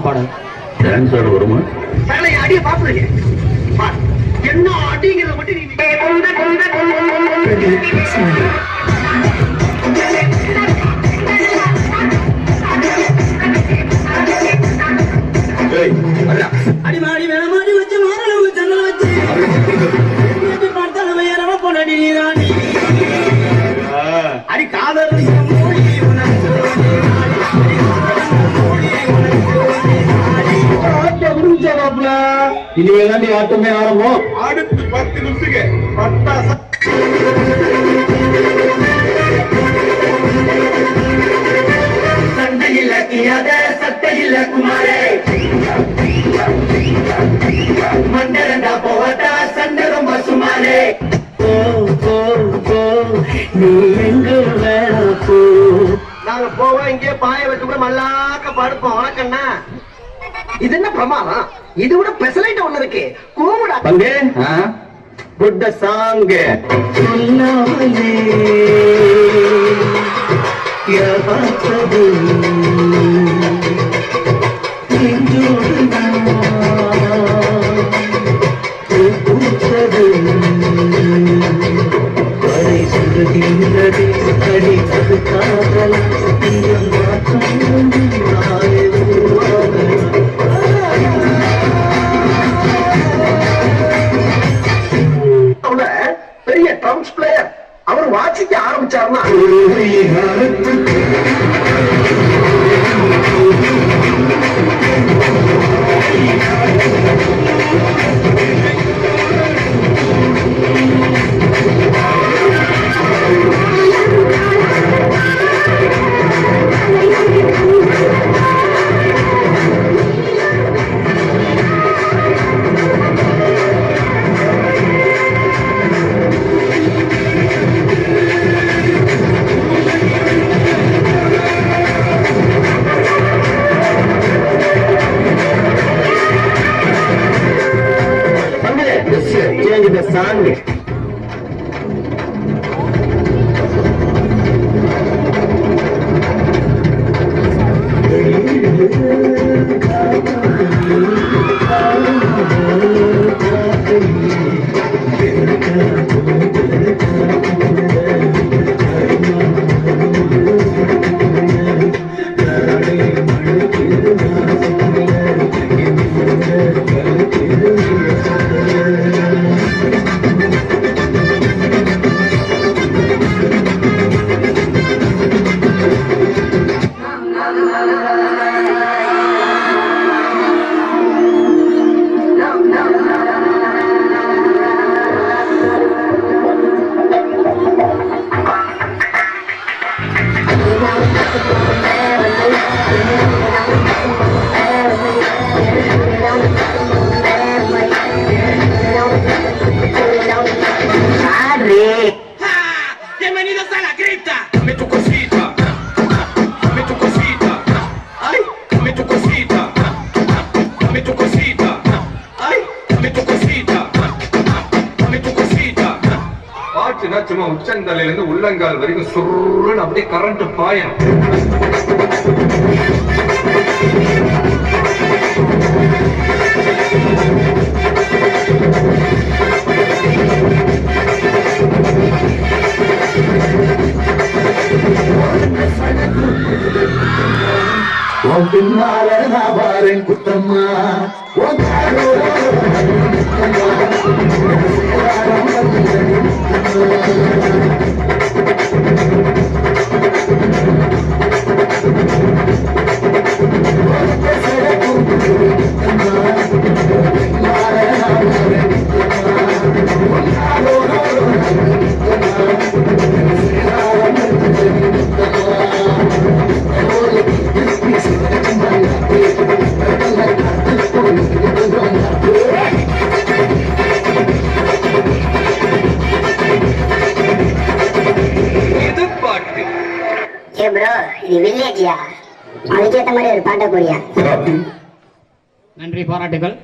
பாடல். டான்ஸ் ஆட வருமா? தலையை அடிய பாத்துருங்க பார். என்ன அடிங்கிறத மட்டும் நீ இனிமே தாண்டி ஆட்டமே ஆரம்பம். அடுத்து பத்து நிமிஷத்துக்கு பட்டாசா சண்டையில் அக்கியாத சட்டையில் குமாரே மண்டரண்டா போவதா சண்டை ரொம்ப சுமாரே. போ போ போ நீ எங்க வேணா போ? நாங்க போவோம் இங்கே பாய வச்சு கூட மல்லாக்க படுப்போம். வணக்கண்ணா இது என்ன பிரமாதம்? இது விட பெசலைட் ஒண்ணு இருக்கு. கூமுடா பங்கு குட் சாங் சொல்லாமலே காதல் ஆரம்பிச்சாருன்னா grande. பாட்டுனா சும்மா உச்சந்தலையில இருந்து உள்ளங்கால் வரைக்கும் சுருன்னு அப்படியே கரண்ட் பாயும். பின்னால நான் பாரேன் குத்தம்மா. ஏ ப்ரோ இது வில்லேஜியா அதுக்கேற்ற மாதிரி ஒரு பாட்டை போடியா நன்றி பாராட்டுகள்